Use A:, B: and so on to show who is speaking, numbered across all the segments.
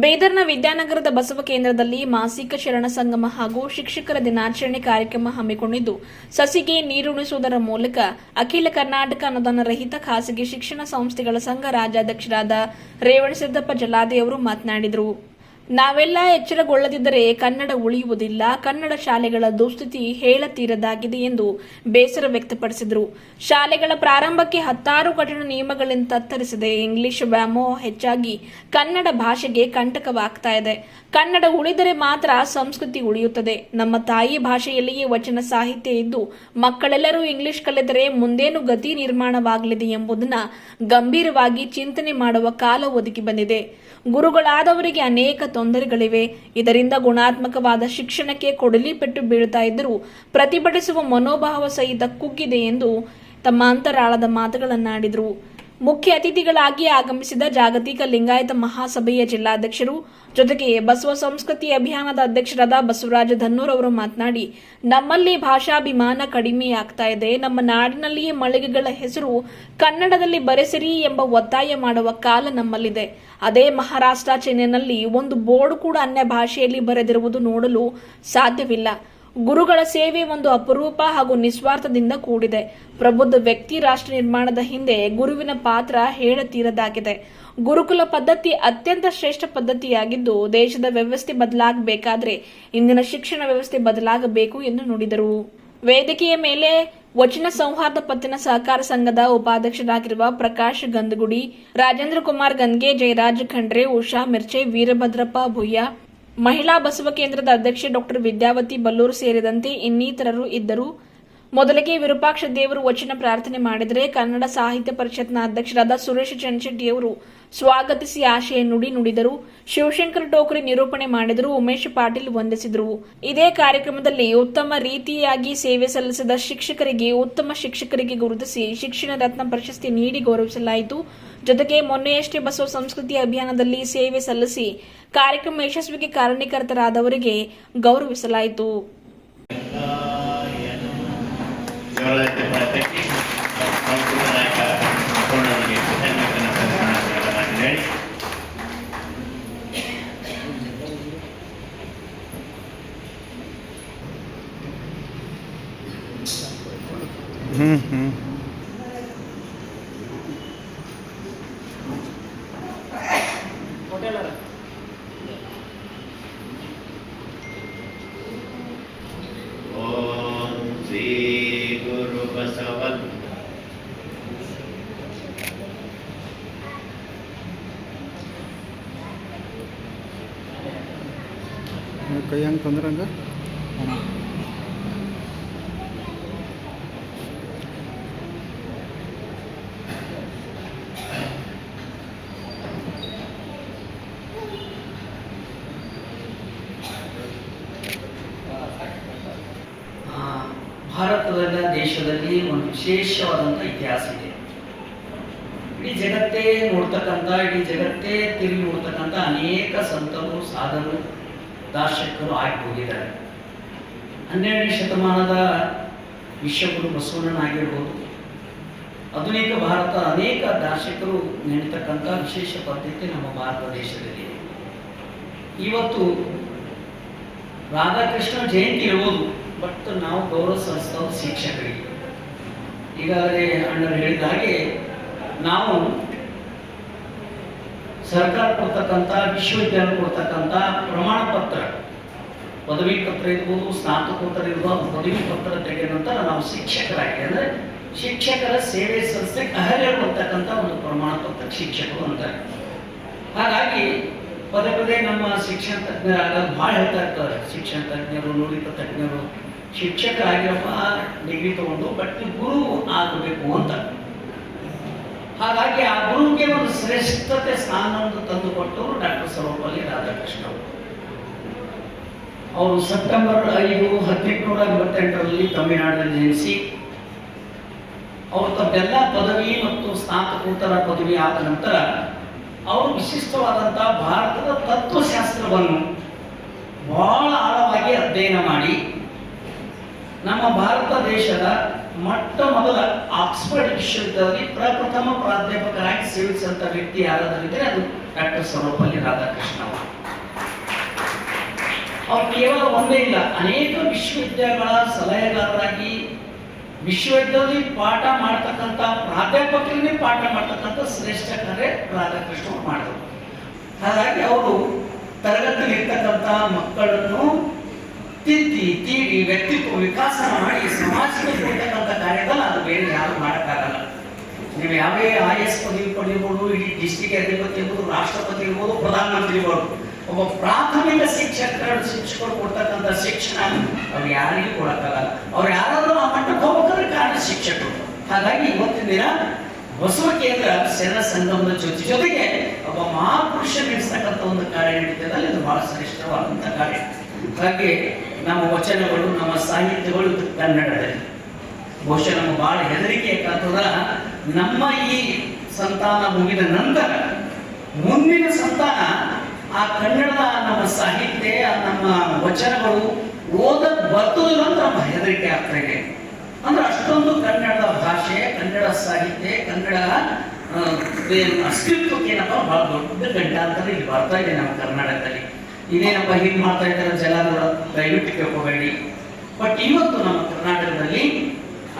A: ಬೇದರ್ನ ವಿದ್ಯಾನಗರದ ಬಸವ ಕೇಂದ್ರದಲ್ಲಿ ಮಾಸಿಕ ಶರಣ ಸಂಗಮ ಹಾಗೂ ಶಿಕ್ಷಕರ ದಿನಾಚರಣೆ ಕಾರ್ಯಕ್ರಮ ಹಮ್ಮಿಕೊಂಡಿದ್ದು, ಸಸಿಗೆ ನೀರುಣಿಸುವುದರ ಮೂಲಕ ಅಖಿಲ ಕರ್ನಾಟಕ ಅನುದಾನ ರಹಿತ ಖಾಸಗಿ ಶಿಕ್ಷಣ ಸಂಸ್ಥೆಗಳ ಸಂಘ ರಾಜ್ಯಾಧ್ಯಕ್ಷರಾದ ರೇವಣಸಿದ್ದಪ್ಪ ಜಲಾದೆಯವರು ಮಾತನಾಡಿದರು. ನಾವೆಲ್ಲ ಎಚ್ಚರಗೊಳ್ಳದಿದ್ದರೆ ಕನ್ನಡ ಉಳಿಯುವುದಿಲ್ಲ. ಕನ್ನಡ ಶಾಲೆಗಳ ದುಸ್ಥಿತಿ ಹೇಳತೀರದಾಗಿದೆ ಎಂದು ಬೇಸರ ವ್ಯಕ್ತಪಡಿಸಿದರು. ಶಾಲೆಗಳ ಪ್ರಾರಂಭಕ್ಕೆ ಹತ್ತಾರು ಕಠಿಣ ನಿಯಮಗಳಿಂದ ತತ್ತರಿಸಿದೆ. ಇಂಗ್ಲಿಷ್ ವ್ಯಾಮೋಹ ಹೆಚ್ಚಾಗಿ ಕನ್ನಡ ಭಾಷೆಗೆ ಕಂಟಕವಾಗ್ತಾ ಇದೆ. ಕನ್ನಡ ಉಳಿದರೆ ಮಾತ್ರ ಸಂಸ್ಕೃತಿ ಉಳಿಯುತ್ತದೆ. ನಮ್ಮ ತಾಯಿ ಭಾಷೆಯಲ್ಲಿಯೇ ವಚನ ಸಾಹಿತ್ಯ ಇದ್ದು, ಮಕ್ಕಳೆಲ್ಲರೂ ಇಂಗ್ಲಿಷ್ ಕಲಿತರೆ ಮುಂದೇನು ಗತಿ ನಿರ್ಮಾಣವಾಗಲಿದೆ ಎಂಬುದನ್ನು ಗಂಭೀರವಾಗಿ ಚಿಂತನೆ ಮಾಡುವ ಕಾಲ ಒದಗಿ ಬಂದಿದೆ. ಗುರುಗಳಾದವರಿಗೆ ಅನೇಕ ತೊಂದರೆಗಳಿವೆ. ಇದರಿಂದ ಗುಣಾತ್ಮಕವಾದ ಶಿಕ್ಷಣಕ್ಕೆ ಕೊಡಲಿ ಪೆಟ್ಟು ಬೀಳ್ತಾ ಇದ್ದರೂ ಪ್ರತಿಭಟಿಸುವ ಮನೋಭಾವ ಸಹಿತ ಕುಗ್ಗಿದೆ ಎಂದು ತಮ್ಮ ಅಂತರಾಳದ ಮಾತುಗಳನ್ನಾಡಿದರು. ಮುಖ್ಯ ಅತಿಥಿಗಳಾಗಿ ಆಗಮಿಸಿದ ಜಾಗತಿಕ ಲಿಂಗಾಯತ ಮಹಾಸಭೆಯ ಜಿಲ್ಲಾಧ್ಯಕ್ಷರು, ಜೊತೆಗೆ ಬಸವ ಸಂಸ್ಕೃತಿ ಅಭಿಯಾನದ ಅಧ್ಯಕ್ಷರಾದ ಬಸವರಾಜ ಧನ್ನೂರ್ ಅವರು ಮಾತನಾಡಿ, ನಮ್ಮಲ್ಲಿ ಭಾಷಾಭಿಮಾನ ಕಡಿಮೆಯಾಗ್ತಾ ಇದೆ. ನಮ್ಮ ನಾಡಿನಲ್ಲಿಯೇ ಮಳಿಗೆಗಳ ಹೆಸರು ಕನ್ನಡದಲ್ಲಿ ಬರೆಸಿರಿ ಎಂಬ ಒತ್ತಾಯ ಮಾಡುವ ಕಾಲ ನಮ್ಮಲ್ಲಿದೆ. ಅದೇ ಮಹಾರಾಷ್ಟ್ರ, ಚೆನ್ನೈನಲ್ಲಿ ಒಂದು ಬೋರ್ಡ್ ಕೂಡ ಅನ್ಯ ಭಾಷೆಯಲ್ಲಿ ಬರೆದಿರುವುದು ನೋಡಲು ಸಾಧ್ಯವಿಲ್ಲ. ಗುರುಗಳ ಸೇವೆ ಒಂದು ಅಪರೂಪ ಹಾಗೂ ನಿಸ್ವಾರ್ಥದಿಂದ ಕೂಡಿದೆ. ಪ್ರಬುದ್ಧ ವ್ಯಕ್ತಿ ರಾಷ್ಟ್ರ ನಿರ್ಮಾಣದ ಹಿಂದೆ ಗುರುವಿನ ಪಾತ್ರ ಹೇಳತೀರದಾಗಿದೆ. ಗುರುಕುಲ ಪದ್ಧತಿ ಅತ್ಯಂತ ಶ್ರೇಷ್ಠ ಪದ್ಧತಿಯಾಗಿದ್ದು, ದೇಶದ ವ್ಯವಸ್ಥೆ ಬದಲಾಗಬೇಕಾದ್ರೆ ಇಂದಿನ ಶಿಕ್ಷಣ ವ್ಯವಸ್ಥೆ ಬದಲಾಗಬೇಕು ಎಂದು ನುಡಿದರು. ವೇದಿಕೆಯ ಮೇಲೆ ವಚನ ಸೌಹಾರ್ದ ಪತ್ತಿನ ಸಹಕಾರ ಸಂಘದ ಉಪಾಧ್ಯಕ್ಷರಾಗಿರುವ ಪ್ರಕಾಶ್ ಗಂದಗುಡಿ, ರಾಜೇಂದ್ರ ಕುಮಾರ್ ಗನ್ಗೆ ಜಯರಾಜ್ ಖಂಡ್ರೆ, ಉಷಾ ಮಿರ್ಚೆ, ವೀರಭದ್ರಪ್ಪ ಭುಯ್ಯ ಮಹಿಳಾ ಬಸವ ಕೇಂದ್ರದ ಅಧ್ಯಕ್ಷೆ ಡಾಕ್ಟರ್ ವಿದ್ಯಾವತಿ ಬಲ್ಲೂರು ಸೇರಿದಂತೆ ಇನ್ನಿತರರು ಇದ್ದರು. ಮೊದಲಿಗೆ ವಿರೂಪಾಕ್ಷ ದೇವರು ವಚನ ಪ್ರಾರ್ಥನೆ ಮಾಡಿದರೆ ಕನ್ನಡ ಸಾಹಿತ್ಯ ಪರಿಷತ್ನ ಅಧ್ಯಕ್ಷರಾದ ಸುರೇಶ್ ಚನ್ಶೆಟ್ಟಿಯವರು ಸ್ವಾಗತಿಸಿ ಆಶಯ ನುಡಿ ನುಡಿದರು. ಶಿವಶಂಕರ್ ಟೋಕರಿ ನಿರೂಪಣೆ ಮಾಡಿದರು. ಉಮೇಶ್ ಪಾಟೀಲ್ ವಂದಿಸಿದರು. ಇದೇ ಕಾರ್ಯಕ್ರಮದಲ್ಲಿ ಉತ್ತಮ ರೀತಿಯಾಗಿ ಸೇವೆ ಸಲ್ಲಿಸಿದ ಶಿಕ್ಷಕರಿಗೆ, ಉತ್ತಮ ಶಿಕ್ಷಕರಿಗೆ ಗುರುತಿಸಿ ಶಿಕ್ಷಣ ರತ್ನ ಪ್ರಶಸ್ತಿ ನೀಡಿ ಗೌರವಿಸಲಾಯಿತು. ಜೊತೆಗೆ ಮೊನ್ನೆಯಷ್ಟೇ ಬಸವ ಸಂಸ್ಕೃತಿ ಅಭಿಯಾನದಲ್ಲಿ ಸೇವೆ ಸಲ್ಲಿಸಿ ಕಾರ್ಯಕ್ರಮ ಯಶಸ್ವಿಗೆ ಕಾರಣೀಕರ್ತರಾದವರಿಗೆ ಗೌರವಿಸಲಾಯಿತು.
B: ಹ್ಮ್ ಹ್ಮ್
C: ಓಂ ಶ್ರೀ ಗುರು ಬಸವನ್
B: ಕೈ ಹಂಗೆ ತಂದ್ರೆ ಹಂಗೆ
D: ಆ, ಭಾರತದ ದೇಶದಲ್ಲಿ ಒಂದು ವಿಶೇಷವಾದಂಥ ಇತಿಹಾಸ ಇದೆ. ಇಡೀ ಜಗತ್ತೇ ನೋಡ್ತಕ್ಕಂಥ, ಇಡೀ ಜಗತ್ತೇ ತಿರುಗಿ ನೋಡ್ತಕ್ಕಂಥ ಅನೇಕ ಸಂತರು, ಸಾಧರು ದಾರ್ಶಕರು ಆಗಿ ಹೋಗಿದ್ದಾರೆ ಹನ್ನೆರಡನೇ ಶತಮಾನದ ವಿಶ್ವಗುರು ಬಸವಣ್ಣನಾಗಿರ್ಬೋದು. ಆಧುನಿಕ ಭಾರತ ಅನೇಕ ದಾರ್ಶಕರು ನೆನೆತಕ್ಕಂಥ ವಿಶೇಷ ಪದ್ಧತಿ ನಮ್ಮ ಭಾರತ ದೇಶದಲ್ಲಿ. ಇವತ್ತು ರಾಧಾಕೃಷ್ಣ ಜಯಂತಿ ಇರ್ಬೋದು, ಬಟ್ ನಾವು ಗೌರವ ಸಲ್ಲಿಸೋದು ಶಿಕ್ಷಕರಿಗೆ. ಈಗಾಗಲೇ ಅಣ್ಣರು ಹೇಳಿದ ಹಾಗೆ ನಾವು ಸರ್ಕಾರ ಕೊಡ್ತಕ್ಕಂಥ, ವಿಶ್ವವಿದ್ಯಾಲಯ ಕೊಡ್ತಕ್ಕಂಥ ಪ್ರಮಾಣ ಪತ್ರ, ಪದವಿ ಪತ್ರ ಇರ್ಬೋದು, ಸ್ನಾತಕೋತ್ತರ ಇರ್ಬೋದು ಪದವಿ ಪತ್ರ ತೆಗೆದ ನಂತರ ನಾವು ಶಿಕ್ಷಕರಾಗಿ, ಅಂದರೆ ಶಿಕ್ಷಕರ ಸೇವೆ ಸಂಸ್ಥೆ ಅರ್ಹತೆ ಕೊಡ್ತಕ್ಕಂಥ ಒಂದು ಪ್ರಮಾಣ ಪತ್ರ ಶಿಕ್ಷಕರು ಅಂತಾರೆ. ಹಾಗಾಗಿ ಪದೇ ಪದೇ ನಮ್ಮ ಶಿಕ್ಷಣ ತಜ್ಞರಾಗ ಭಾಳ ಹೇಳ್ತಾ ಇರ್ತಾರೆ. ಶಿಕ್ಷಣ ತಜ್ಞರು, ನುರಿತ ತಜ್ಞರು, ಶಿಕ್ಷಕರಾಗಿರಪ್ಪ ಡಿಗ್ರಿ ತಗೊಂಡು ಬಟ್ ಗುರು ಆಗಬೇಕು ಅಂತ. ಹಾಗಾಗಿ ಆ ಗುರುಗೆ ಒಂದು ಶ್ರೇಷ್ಠತೆ ಸ್ಥಾನವನ್ನು ತಂದುಕೊಟ್ಟವರು ಡಾಕ್ಟರ್ ಸರ್ವಪಲ್ಲಿ ರಾಧಾಕೃಷ್ಣ. ಅವರು ಅವರು ಸೆಪ್ಟೆಂಬರ್ ಐದು, ಹದಿನೆಂಟುನೂರ ಐವತ್ತೆಂಟರಲ್ಲಿ ತಮಿಳುನಾಡಿನಲ್ಲಿ ಜನಿಸಿ, ಅವರು ತಮ್ಮೆಲ್ಲ ಪದವಿ ಮತ್ತು ಸ್ನಾತಕೋತ್ತರ ಪದವಿ ಆದ ನಂತರ ಅವರು ವಿಶಿಷ್ಟವಾದಂಥ ಭಾರತದ ತತ್ವಶಾಸ್ತ್ರವನ್ನು ಬಹಳ ಆಳವಾಗಿ ಅಧ್ಯಯನ ಮಾಡಿ ನಮ್ಮ ಭಾರತ ದೇಶದ ಮೊಟ್ಟ ಮೊದಲ ಆಕ್ಸ್ಫರ್ಡ್ ವಿಶ್ವವಿದ್ಯಾಲಯದಲ್ಲಿ ಪ್ರಪ್ರಥಮ ಪ್ರಾಧ್ಯಾಪಕರಾಗಿ ಸೇವಿಸಿದಂಥ ವ್ಯಕ್ತಿ ಯಾರಾದರಿದ್ದರೆ, ಅದು ಡಾಕ್ಟರ್ ಸರ್ವಪಲ್ಲಿ ರಾಧಾಕೃಷ್ಣ ಅವರು. ಅವ್ರು ಕೇವಲ ಒಂದೇ ಇಲ್ಲ, ಅನೇಕ ವಿಶ್ವವಿದ್ಯಾಲಯಗಳ ಸಲಹೆಗಾರರಾಗಿ ವಿಶ್ವವಿದ್ಯಾಲಯದಲ್ಲಿ ಪಾಠ ಮಾಡ್ತಕ್ಕಂಥ ಪ್ರಾಧ್ಯಾಪಕರನ್ನೇ ಪಾಠ ಮಾಡ್ತಕ್ಕಂಥ ಶ್ರೇಷ್ಠ ಕಾರ್ಯ ರಾಧಾಕೃಷ್ಣ ಮಾಡಿದರು. ಹಾಗಾಗಿ ಅವರು ತರಗತಿಯಲ್ಲಿ ಇರ್ತಕ್ಕಂಥ ಮಕ್ಕಳನ್ನು ವ್ಯಕ್ತಿತ್ವ ವಿಕಾಸ ಮಾಡಿ ಸಮಾಜಕ್ಕೆ ಕೊಡ್ತಕ್ಕಂಥ ಕಾರ್ಯದಲ್ಲಿ ಅದು ಬೇರೆ ಯಾರು ಮಾಡೋಕ್ಕಾಗಲ್ಲ. ನೀವು ಯಾವೇ ಐ ಎಸ್ ಪದವಿ ಪಡೆಯಬಹುದು ಇಡೀ ಡಿಸ್ಟಿಕ್ ಅಧಿಪತಿ ಇರ್ಬೋದು, ರಾಷ್ಟ್ರಪತಿ ಇರ್ಬೋದು, ಪ್ರಧಾನಮಂತ್ರಿ ಇರ್ಬೋದು, ಒಬ್ಬ ಪ್ರಾಥಮಿಕ ಶಿಕ್ಷಕರು ಶಿಕ್ಷಕರು ಕೊಡ್ತಕ್ಕಂಥ ಶಿಕ್ಷಣ ಅವ್ರು ಯಾರಿಗೂ ಕೊಡಕ್ಕಾಗಲ್ಲ. ಅವ್ರು ಯಾರಾದ್ರೂ ಆ ಮಟ್ಟಕ್ಕೆ ಹೋಗ್ಬೇಕಾದ್ರೆ ಕಾರಣ ಶಿಕ್ಷಕರು. ಹಾಗಾಗಿ ಇವತ್ತಿನ ದಿನ ಬಸವ ಕೇಂದ್ರ ಶರಣ ಸಂಗಮದ ಜೊತೆ ಜೊತೆಗೆ ಒಬ್ಬ ಮಹಾಪುರುಷ ನಡೆಸ್ತಕ್ಕಂಥ ಒಂದು ಕಾರ್ಯ ನಡೀತದೆ. ಇದು ಬಹಳ ಶ್ರೇಷ್ಠವಾದಂಥ ಕಾರ್ಯ. ಹಾಗೆ ನಮ್ಮ ವಚನಗಳು, ನಮ್ಮ ಸಾಹಿತ್ಯಗಳು ಕನ್ನಡದಲ್ಲಿ. ಬಹುಶಃ ನಮ್ಮ ಬಹಳ ಹೆದರಿಕೆ ಯಾಕಂತಂದ್ರ ನಮ್ಮ ಈ ಸಂತಾನ ಮುಗಿದ ನಂತರ ಮುಂದಿನ ಸಂತಾನ ಆ ಕನ್ನಡದ ನಮ್ಮ ಸಾಹಿತ್ಯ, ನಮ್ಮ ವಚನಗಳು ಓದ ಬರ್ತದಿಲ್ಲ ಅಂತ ನಮ್ಮ ಹೆದರಿಕೆ ಆಗ್ತಾ ಇದೆ. ಅಂದ್ರೆ ಅಷ್ಟೊಂದು ಕನ್ನಡದ ಭಾಷೆ, ಕನ್ನಡ ಸಾಹಿತ್ಯ, ಕನ್ನಡ ಅಸ್ತಿತ್ವಕ್ಕೆ ಏನಪ್ಪ, ಬಹಳ ದೊಡ್ಡ ಗಂಟಾಂತರ ಇಲ್ಲಿ ಬರ್ತಾ ಇದೆ ನಮ್ಮ ಕರ್ನಾಟಕದಲ್ಲಿ. ಇದೇನಪ್ಪ ಹೀಗೆ ಮಾಡ್ತಾ ಇದ್ದಾರೆ ಜಲ ದಯವಿಟ್ಟು ಕೇಳ್ಕೋಬೇಡಿ. ಬಟ್ ಇವತ್ತು ನಮ್ಮ ಕರ್ನಾಟಕದಲ್ಲಿ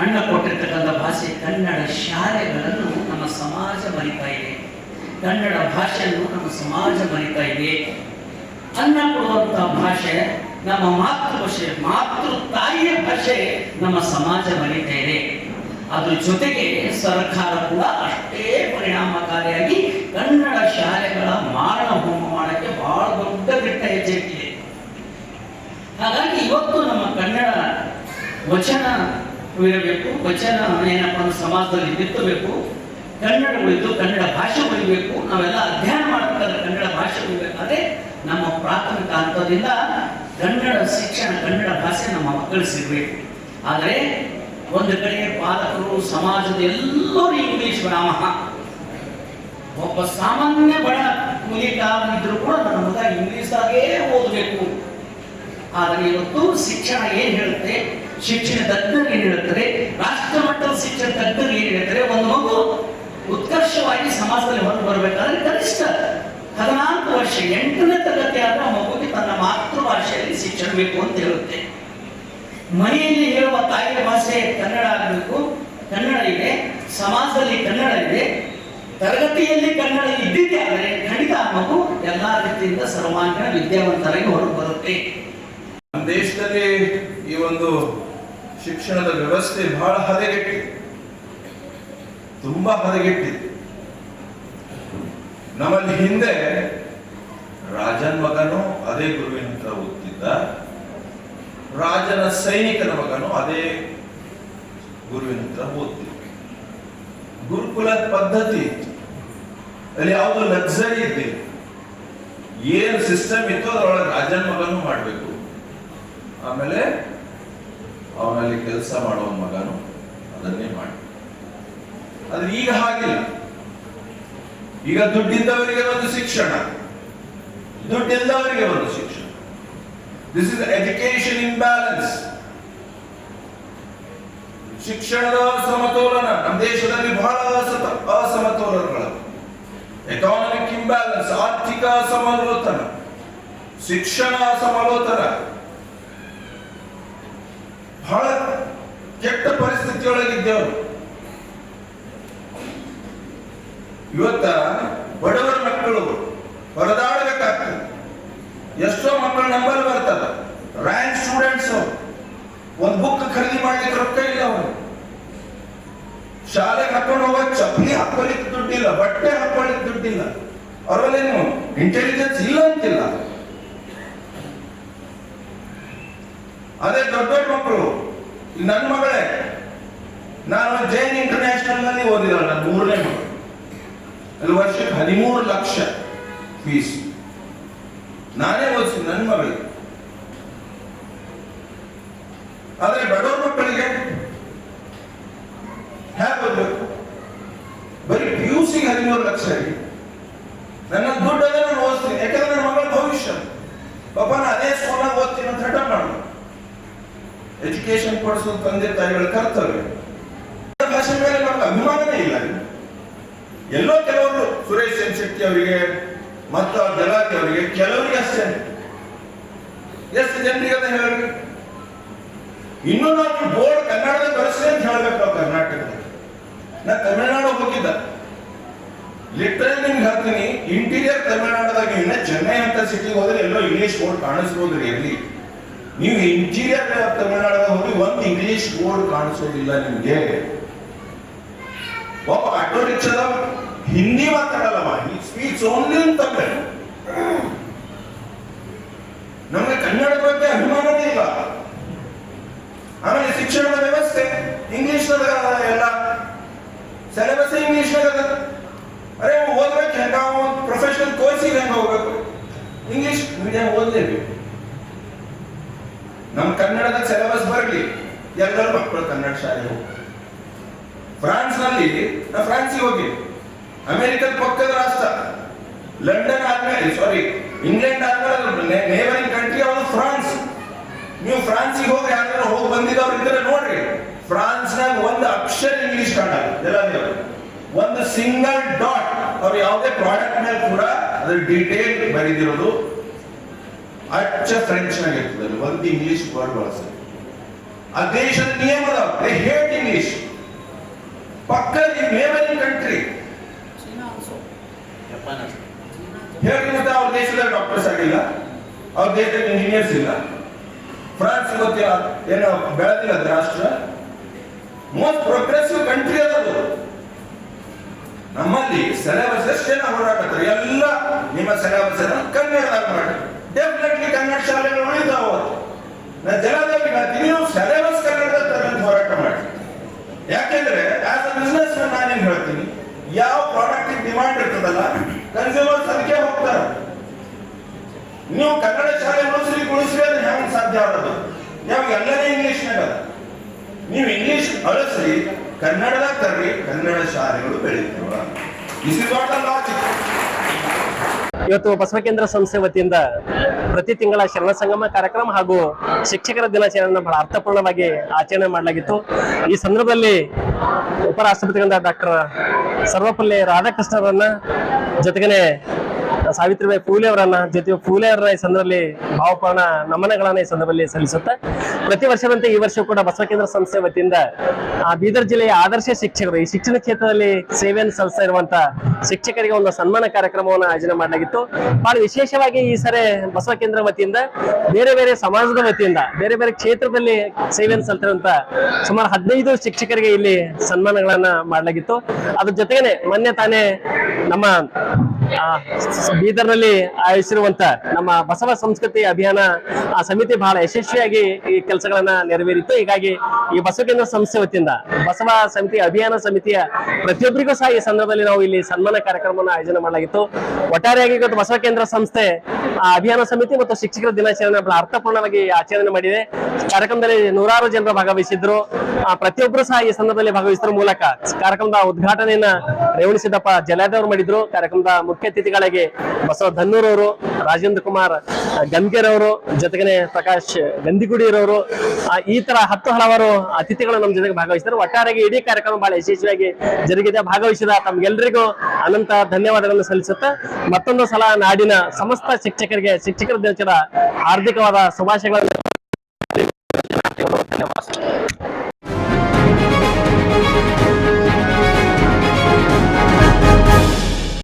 D: ಅಣ್ಣ ಕೊಟ್ಟಿರ್ತಕ್ಕಂಥ ಭಾಷೆ ಕನ್ನಡ ಶಾಲೆಗಳನ್ನು ನಮ್ಮ ಸಮಾಜ ಬರಿತಾ ಇದೆ. ಕನ್ನಡ ಭಾಷೆಯನ್ನು ನಮ್ಮ ಸಮಾಜ ಬರಿತಾ ಇದೆ. ಅನ್ನ ಕೊಡುವಂಥ ಭಾಷೆ ನಮ್ಮ ಮಾತೃಭಾಷೆ, ಮಾತೃ ತಾಯಿಯ ಭಾಷೆ ನಮ್ಮ ಸಮಾಜ ಬರಿತಾ ಇದೆ. ಅದ್ರ ಜೊತೆಗೆ ಸರ್ಕಾರ ಕೂಡ ಅಷ್ಟೇ ಪರಿಣಾಮಕಾರಿಯಾಗಿ ಕನ್ನಡ ಶಾಲೆಗಳ ಮಾರಣ ಹೋಮ ಮಾಡಕ್ಕೆ ಬಹಳ ದೊಡ್ಡ ಹಾಗಾಗಿ ಇವತ್ತು ನಮ್ಮ ಕನ್ನಡ ವಚನ ಇರಬೇಕು. ವಚನ ಏನಪ್ಪ ಅಂದ್ರೆ ಸಮಾಜದಲ್ಲಿ ಬಿತ್ತಬೇಕು. ಕನ್ನಡ ಉಳಿದು ಕನ್ನಡ ಭಾಷೆ ಉಳಿಬೇಕು. ನಾವೆಲ್ಲ ಅಧ್ಯಯನ ಮಾಡಬೇಕಾದ್ರೆ ಕನ್ನಡ ಭಾಷೆ ಉಳಿಬೇಕಾದ್ರೆ ನಮ್ಮ ಪ್ರಾಥಮಿಕ ಹಂತದಿಂದ ಕನ್ನಡ ಶಿಕ್ಷಣ, ಕನ್ನಡ ಭಾಷೆ ನಮ್ಮ ಮಕ್ಕಳು ಸಿಗಬೇಕು. ಆದರೆ ಒಂದು ಕಡೆಗೆ ಪಾಲಕರು, ಸಮಾಜದ ಎಲ್ಲರೂ ಇಂಗ್ಲಿಷ್ ರಾಮ ಒಬ್ಬ ಸಾಮಾನ್ಯ ಬಡ ಕೂಲಿಕ ಇದ್ರು ಕೂಡ ನನ್ನ ಮಗ ಇಂಗ್ಲಿಷ್ದಾಗೇ ಓದಬೇಕು. ಆದರೆ ಇವತ್ತು ಶಿಕ್ಷಣ ಏನ್ ಹೇಳುತ್ತೆ? ಶಿಕ್ಷಣ ತಜ್ಞರು ಏನ್ ಹೇಳ್ತಾರೆ ರಾಷ್ಟ್ರ ಮಟ್ಟದ ಶಿಕ್ಷಣ ತಜ್ಞರು ಏನ್ ಹೇಳ್ತಾರೆ ಒಂದು ಮಗು ಉತ್ಕರ್ಷವಾಗಿ ಸಮಾಜದಲ್ಲಿ ಹೊರಗೆ ಬರಬೇಕಾದ್ರೆ ಕನಿಷ್ಠ ಹದಿನಾಲ್ಕು ವರ್ಷ, ಎಂಟನೇ ತರಗತಿ ಆದ್ರೆ ಆ ಮಗುವಿಗೆ ತನ್ನ ಮಾತೃಭಾಷೆಯಲ್ಲಿ ಶಿಕ್ಷಣ ಬೇಕು ಅಂತ ಹೇಳುತ್ತೆ. ಮನೆಯಲ್ಲಿ ಹೇಳುವ ತಾಯಿಯ ಭಾಷೆ ಕನ್ನಡ ಆಗಬೇಕು. ಕನ್ನಡ ಇದೆ. ಸಮಾಜದಲ್ಲಿ ಕನ್ನಡ ಇದೆ. ತರಗತಿಯಲ್ಲಿ ಕನ್ನಡ ಇದ್ದಿದ್ದೆ ಆದರೆ ಖಂಡಿತ ಮಗು ಎಲ್ಲಾ ರೀತಿಯಿಂದ ಸರ್ವಾಂಗೀಣ ವಿದ್ಯಾವಂತರಾಗಿ ಹೊರಗೆ ಬರುತ್ತೆ.
E: ನಮ್ಮ ದೇಶದಲ್ಲಿ ಈ ಒಂದು ಶಿಕ್ಷಣದ ವ್ಯವಸ್ಥೆ ಬಹಳ ಹದಗೆಟ್ಟಿದೆ. ತುಂಬಾ ಹದಗೆಟ್ಟಿದೆ. ನಮ್ಮಲ್ಲಿ ಹಿಂದೆ ರಾಜನ್ ಮಗನು ಅದೇ ಗುರುವಿನ ಹತ್ರ ಓದ್ತಿದ್ದ, ರಾಜನ ಸೈನಿಕನ ಮಗನು ಅದೇ ಗುರುವಿನ ಹತ್ರ ಓದ್ತಿದ್ದ. ಗುರುಕುಲ ಪದ್ಧತಿ ಅಲ್ಲಿ ಯಾವುದು ಲಕ್ಸರಿ ಇದ್ದಿಲ್ಲ ಏನು ಸಿಸ್ಟಮ್ ಇತ್ತು ಅದರೊಳಗೆ ರಾಜನ್ ಮಗನು ಮಾಡಬೇಕು. ಆಮೇಲೆ ಅವನಲ್ಲಿ ಕೆಲಸ ಮಾಡುವ ಮಗನು ಅದನ್ನೇ ಮಾಡಿ. ಆದ್ರೆ ಈಗ ಹಾಗಿಲ್ಲ. ಈಗ ದುಡ್ಡಿದ್ದವರಿಗೆ ಒಂದು ಶಿಕ್ಷಣ. ದುಡ್ಡಿಲ್ಲದವರಿಗೆ ಒಂದು ಶಿಕ್ಷಣ. ದಿಸ್ ಇಸ್ ಎಜುಕೇಶನ್ ಇಂಬ್ಯಾಲೆನ್ಸ್ ಶಿಕ್ಷಣದ ಸಮತೋಲನ ನಮ್ಮ ದೇಶದಲ್ಲಿ ಬಹಳ ಅಸಮತೋಲನಗಳು. ಎಕಾನಮಿಕ್ ಇಂಬ್ಯಾಲೆನ್ಸ್ ಆರ್ಥಿಕ ಅಸಮಲೋತನ. ಶಿಕ್ಷಣ ಸಮಲೋತನ ಬಹಳ ಕೆಟ್ಟ ಪರಿಸ್ಥಿತಿಯೊಳಗಿದ್ದೆವು. ಇವತ್ತ ಬಡವರ ಮಕ್ಕಳು ಹೊರದಾಡಬೇಕಾಗ್ತದೆ. ಎಷ್ಟೋ ಮಕ್ಕಳು ನಂಬರ್ ಬರ್ತದ. ರ್ಯಾಂಕ್ ಸ್ಟೂಡೆಂಟ್ಸ್ ಒಂದು ಬುಕ್ ಖರೀದಿ ಮಾಡ್ಲಿಕ್ಕೆ ರೊಕ್ಕ ಇಲ್ಲ ಅವರು. ಶಾಲೆಗೆ ಹಾಕೊಂಡು ಹೋಗೋ ಚಪ್ಪಲಿ ಹಾಕೊಳ್ಳಿಕ್ಕೆ ದುಡ್ಡಿಲ್ಲ, ಬಟ್ಟೆ ಹಾಕೊಳ್ಳಿಕ್ಕೆ ದುಡ್ಡಿಲ್ಲ. ಅವರಲ್ಲೇನು ಇಂಟೆಲಿಜೆನ್ಸ್ ಇಲ್ಲ ಅಂತಿಲ್ಲ. ಅದೇ ದೊಡ್ಡ ದೊಡ್ಡ ಮಕ್ಕಳು. ನನ್ನ ಮಗಳೇ. ನಾನು ಜೈನ್ ಇಂಟರ್ನ್ಯಾಷನಲ್ನಲ್ಲಿ ಓದಿದಳು ನನ್ನ ಮೂರನೇ ಮಗಳು. ಅಲ್ಲಿ ವರ್ಷಕ್ಕೆ ಹದಿಮೂರು ಲಕ್ಷ ಫೀಸ್ ನಾನೇ ಓದಿಸಿ ನನ್ನ ಮಗಳಿಗೆ. ಆದರೆ ಬಡವರ ಮಕ್ಕಳಿಗೆ ಹೇಗೆ ಓದಬೇಕು? ಬರೀ ಪಿ ಯು ಸಿಗೆ ಹದಿಮೂರು ಲಕ್ಷ ನನ್ನ ದುಡ್ಡು ಅದೇ ನಾನು ಓದಿಸ್ತೀನಿ. ಯಾಕಂದ್ರೆ ನನ್ನ ಮಗಳ ಭವಿಷ್ಯ. ಪಾಪ ನಾ ಅದೇ ಸ್ಕೂಲ್ನಾಗ ಓದ್ತೀನಿ ಅಂತ ಹಠ ಮಾಡು ಎಜುಕೇಶನ್ ಕೊಡಿಸೋದು ತಂದೆ ತಾಯಿಗಳ ಕರ್ತವ್ಯ. ಭಾಷೆ ಮೇಲೆ ನಮ್ಗೆ ಅಭಿಮಾನನೇ ಇಲ್ಲ. ಎಲ್ಲೋ ಕೆಲವರು ಸುರೇಶ್ ಎನ್ ಶೆಟ್ಟಿ ಅವರಿಗೆ, ಮತ್ತು ಜಲಾತಿ ಅವರಿಗೆ, ಕೆಲವರಿಗೆ ಅಷ್ಟೇ. ಎಷ್ಟು ಜನರಿಗೆ ಅದ ಹೇಳಿ ಇನ್ನೂ ನಾವು ಬೋರ್ಡ್ ಕನ್ನಡದ ಬರೆಸಿ ಅಂತ ಹೇಳ್ಬೇಕು ಕರ್ನಾಟಕದಲ್ಲಿ. ನಾ ತಮಿಳ್ನಾಡು ಹೋಗಿದ್ದ. ಲಿಟ್ರಲ್ ನಿಮ್ಗೆ ಹೇಳ್ತೀನಿ ಇಂಟೀರಿಯರ್ ತಮಿಳ್ನಾಡದಾಗ ಇನ್ನ ಚೆನ್ನೈ ಅಂತ ಸಿಟಿಗೆ ಹೋದ್ರೆ ಎಲ್ಲೋ ಇಂಗ್ಲಿಷ್ ಬೋರ್ಡ್ ಕಾಣಿಸ್ಬೋದ್ರಿ ಎಲ್ಲಿ ನೀವು ಇಂಟೀರಿಯರ್ ತಮಿಳ್ನಾಡದಾಗ ಹೋಗಿ ಒಂದು ಇಂಗ್ಲಿಷ್ ಬೋರ್ಡ್ ಕಾಣಿಸೋದಿಲ್ಲ ನಿಮಗೆ. ಒಬ್ಬ ಆಟೋ ರಿಕ್ಷಾದ ಹಿಂದಿ ಮಾತಾಡಲ್ಲ ಈ ಸ್ಪೀಕ್ಸ್ ಓನ್ಲಿ ತಮಿಳ್ ನಮಗೆ ಕನ್ನಡದ ಬಗ್ಗೆ ಅಭಿಮಾನನೇ ಇಲ್ಲ ಆಮೇಲೆ ಶಿಕ್ಷಣದ ವ್ಯವಸ್ಥೆ ಇಂಗ್ಲಿಷ್ ಎಲ್ಲ ಸಿಲೆಬಸ್ ಇಂಗ್ಲಿಷ್ ಅದ ಅರೆ ಅವ ಓದ್ಬೇಕು ಹೆಂಗ ಪ್ರೊಫೆಷನಲ್ ಕೋರ್ಸಿಗೆ ಹೆಂಗ ಹೋಗ್ಬೇಕು ಇಂಗ್ಲಿಷ್ ಮೀಡಿಯಂ ಓದಲೇಬೇಕು ನಮ್ಮ ಕನ್ನಡದ ಸಿಲೆಬಸ್ ಬರಲಿ ಎಲ್ಲರೂ ಮಕ್ಕಳು ಕನ್ನಡ ಶಾಲೆ ಹೋಗ್ತಾರೆ ಫ್ರಾನ್ಸ್ನಲ್ಲಿ ನಾ ಫ್ರಾನ್ಸಿಗೆ ಹೋಗಿ ಅಮೆರಿಕದ ಪಕ್ಕದ ರಾಷ್ಟ್ರ. ಲಂಡನ್ ಆದ್ಮೇಲೆ ಸಾರಿ ಇಂಗ್ಲೆಂಡ್ ಆದ್ಮೇಲೆ ನೇಬರಿಂಗ್ ಕಂಟ್ರಿ ಅವರು ಫ್ರಾನ್ಸ್. ನೀವು ಫ್ರಾನ್ಸಿಗೆ ಹೋಗಿ ಯಾರು ಹೋಗಿ ಬಂದಿದ್ದವ್ರು ಇದ್ರೆ ನೋಡ್ರಿ. ಫ್ರಾನ್ಸ್ನಾಗ ಒಂದು ಅಕ್ಷರ ಇಂಗ್ಲಿಷ್ ಕಾಣಲ್ಲ ಎಲ್ಲ ಒಂದು ಸಿಂಗಲ್ ಡಾಟ್ ಅವ್ರು ಯಾವುದೇ ಪ್ರಾಡಕ್ಟ್ ಮೇಲೆ ಕೂಡ ಅದ್ರ ಡೀಟೇಲ್ ಬರೆದಿರೋದು ಅಚ್ಚ ಫ್ರೆಂಚ್ ನಾಗ ಇರ್ತದೆ. ಒಂದು ಇಂಗ್ಲಿಷ್ ವರ್ಡ್ ಬಳಸ ಆ ದೇಶದ ನಿಯಮ ಅದಾವ ಹೇಟ್ ಇಂಗ್ಲಿಷ್ ಪಕ್ಕದ ನೇಬರಿಂಗ್ ಕಂಟ್ರಿ ಹೇಳಿ ಮತ್ತೆ ಅವ್ರ ದೇಶದಲ್ಲಿ ಡಾಕ್ಟರ್ಸ್ ಆಗಿಲ್ಲ. ಅವ್ರ ದೇಶದಲ್ಲಿ ಇಂಜಿನಿಯರ್ಸ್ ಇಲ್ಲ. ಫ್ರಾನ್ಸ್ ಗೊತ್ತಿಲ್ಲ ಏನು ಬೆಳೆದಿಲ್ಲ ಅದು ರಾಷ್ಟ್ರ. ಮೋಸ್ಟ್ ಪ್ರೋಗ್ರೆಸಿವ್ ಕಂಟ್ರಿ ಅದದು ನಮ್ಮಲ್ಲಿ ಸಿಲೆಬಸ್ ಎಷ್ಟೇನ ನಾವು ಹೊರಡಕತ್ತಾರೆ ಎಲ್ಲ ನಿಮ್ಮ ಸಿಲೆಬಸ್ ಕನ್ನಡದಾಗ ಮಾಡಿ ಡೆಫಿನೆಟ್ಲಿ ಕನ್ನಡ ಶಾಲೆಗಳು ಉಳಿದಾವ ನಾ ಹೇಳ್ತೀನಿ ನೀವು ಸಿಲೆಬಸ್ ಕನ್ನಡದ ತರಂತ ಹೋರಾಟ ಮಾಡಿ ಯಾಕೆಂದ್ರೆ ಆಸ್ ಅ ಬಿಸ್ನೆಸ್ ನಾನೇನ್ ಹೇಳ್ತೀನಿ ಯಾವ ಪ್ರಾಡಕ್ಟ್ ಡಿಮಾಂಡ್ ಇರ್ತದಲ್ಲ ಕನ್ಸ್ಯೂಮರ್ಸ್ ಅದಕ್ಕೆ ಹೋಗ್ತಾರೆ. ನೀವು ಕನ್ನಡ ಶಾಲೆ ಉಳಿಸ್ರಿ ಉಳಿಸ್ರಿ ಅದು ಹೆಂಗ್ ಸಾಧ್ಯ ಆಗೋದು. ಯಾವ ಎಲ್ಲನೇ ಇಂಗ್ಲಿಷ್ ಅದ ನೀವು ಇಂಗ್ಲಿಷ್ ಅಳಿಸ್ರಿ ಕನ್ನಡದಾಗ ತರ್ರಿ ಕನ್ನಡ ಶಾಲೆಗಳು ಬೆಳೀತಾವ. ದಿಸ್ ಇಸ್ ಲಾಜಿಕ್
F: ಇವತ್ತು ಸಂಸ್ಥೆ ವತಿಯಿಂದ ಪ್ರತಿ ತಿಂಗಳ ಶರಣ ಸಂಗಮ ಕಾರ್ಯಕ್ರಮ ಹಾಗೂ ಶಿಕ್ಷಕರ ದಿನಾಚರಣೆಯನ್ನು ಬಹಳ ಅರ್ಥಪೂರ್ಣವಾಗಿ ಆಚರಣೆ ಮಾಡಲಾಗಿತ್ತು. ಈ ಸಂದರ್ಭದಲ್ಲಿ ಉಪರಾಷ್ಟ್ರಪತಿಗಳಾದ ಡಾಕ್ಟರ್ ಸರ್ವಪಲ್ಲಿ ರಾಧಾಕೃಷ್ಣರನ್ನ ಜೊತೆಗೇನೆ ಸಾವಿತ್ರಿಬಾಯಿ ಫೂಲೆ ಅವರನ್ನ ಜೊತೆ ಫೂಲೆ ಅವರ ಈ ಸಂದರ್ಭದಲ್ಲಿ ಭಾವಪೂರ್ಣ ನಮನಗಳನ್ನ ಈ ಸಂದರ್ಭದಲ್ಲಿ ಸಲ್ಲಿಸುತ್ತೆ. ಪ್ರತಿ ವರ್ಷದಂತೆ ಈ ವರ್ಷ ಕೂಡ ಬಸವ ಕೇಂದ್ರ ಸಂಸ್ಥೆ ವತಿಯಿಂದ ಬೀದರ್ ಜಿಲ್ಲೆಯ ಆದರ್ಶ ಶಿಕ್ಷಕರು, ಈ ಶಿಕ್ಷಣ ಕ್ಷೇತ್ರದಲ್ಲಿ ಸೇವೆಯನ್ನು ಸಲ್ಲಿಸ್ತಾ ಇರುವಂತ ಶಿಕ್ಷಕರಿಗೆ ಒಂದು ಸನ್ಮಾನ ಕಾರ್ಯಕ್ರಮವನ್ನು ಆಯೋಜನೆ ಮಾಡಲಾಗಿತ್ತು. ಬಹಳ ವಿಶೇಷವಾಗಿ ಈ ಸರಿ ಬಸವಕೇಂದ್ರ ವತಿಯಿಂದ, ಬೇರೆ ಬೇರೆ ಸಮಾಜದ ವತಿಯಿಂದ, ಬೇರೆ ಬೇರೆ ಕ್ಷೇತ್ರದಲ್ಲಿ ಸೇವೆಯನ್ನು ಸಲ್ತಿರುವಂತಹ ಸುಮಾರು ಹದಿನೈದು ಶಿಕ್ಷಕರಿಗೆ ಇಲ್ಲಿ ಸನ್ಮಾನಗಳನ್ನ ಮಾಡಲಾಗಿತ್ತು. ಅದ್ರ ಜೊತೆಗೇನೆ ಮೊನ್ನೆ ತಾನೇ ನಮ್ಮ ಬೀದರ್ನಲ್ಲಿ ಆಯೋಜಿಸಿರುವಂತ ನಮ್ಮ ಬಸವ ಸಂಸ್ಕೃತಿ ಅಭಿಯಾನ ಆ ಸಮಿತಿ ಬಹಳ ಯಶಸ್ವಿಯಾಗಿ ಈ ಕೆಲಸಗಳನ್ನ ನೆರವೇರಿತ್ತು ಹೀಗಾಗಿ ಈ ಬಸವ ಕೇಂದ್ರ ಸಂಸ್ಥೆ ವತಿಯಿಂದ ಬಸವ ಸಮಿತಿ ಅಭಿಯಾನ ಸಮಿತಿಯ ಪ್ರತಿಯೊಬ್ಬರಿಗೂ ಸಹ ಈ ಸಂದರ್ಭದಲ್ಲಿ ನಾವು ಇಲ್ಲಿ ಸನ್ಮಾನ ಕಾರ್ಯಕ್ರಮವನ್ನು ಆಯೋಜನೆ ಮಾಡಲಾಗಿತ್ತು. ಒಟ್ಟಾರೆಯಾಗಿ ಇವತ್ತು ಬಸವ ಕೇಂದ್ರ ಸಂಸ್ಥೆ ಆ ಅಭಿಯಾನ ಸಮಿತಿ ಮತ್ತು ಶಿಕ್ಷಕರ ದಿನಾಚರಣೆ ಅರ್ಥಪೂರ್ಣವಾಗಿ ಆಚರಣೆ ಮಾಡಿದೆ. ಕಾರ್ಯಕ್ರಮದಲ್ಲಿ ನೂರಾರು ಜನರು ಭಾಗವಹಿಸಿದ್ರು. ಪ್ರತಿಯೊಬ್ಬರು ಸಹ ಈ ಸಂದರ್ಭದಲ್ಲಿ ಭಾಗವಹಿಸಿದ್ರ ಮೂಲಕ ಕಾರ್ಯಕ್ರಮದ ಉದ್ಘಾಟನೆಯನ್ನ ರೇವಣಿಸಿದ್ದಪ್ಪ ಸಿದ್ದಪ್ಪ ಅವರು ಮಾಡಿದ್ರು. ಕಾರ್ಯಕ್ರಮದ ಮುಖ್ಯ ಅತಿಥಿಗಳಾಗಿ ಬಸವ ಧನ್ನೂರ್ ಅವರು ರಾಜೇಂದ್ರ ಕುಮಾರ್ ಗಂಗೇರ್ ಅವರು ಜೊತೆಗೆ ಪ್ರಕಾಶ್ ಗಂದಿಗುಡಿರವರು ಆ, ಈ ತರ ಹತ್ತು ಹಲವಾರು ಅತಿಥಿಗಳು ನಮ್ಮ ಜೊತೆಗೆ ಭಾಗವಹಿಸಿದ್ರು. ಒಟ್ಟಾರೆಗೆ ಇಡೀ ಕಾರ್ಯಕ್ರಮ ಬಹಳ ಯಶಸ್ವಿಯಾಗಿ ಜರುಗಿದೆ, ಭಾಗವಹಿಸಿದ ತಮ್ಗೆಲ್ರಿಗೂ ಅನಂತ ಧನ್ಯವಾದಗಳನ್ನು ಸಲ್ಲಿಸುತ್ತಾ ಮತ್ತೊಂದು ಸಲ ನಾಡಿನ ಸಮಸ್ತ ಶಿಕ್ಷಕರಿಗೆ, ಶಿಕ್ಷಕರ ದಿನಚರ ಹಾರ್ದಿಕವಾದ ಶುಭಾಶಯಗಳನ್ನು.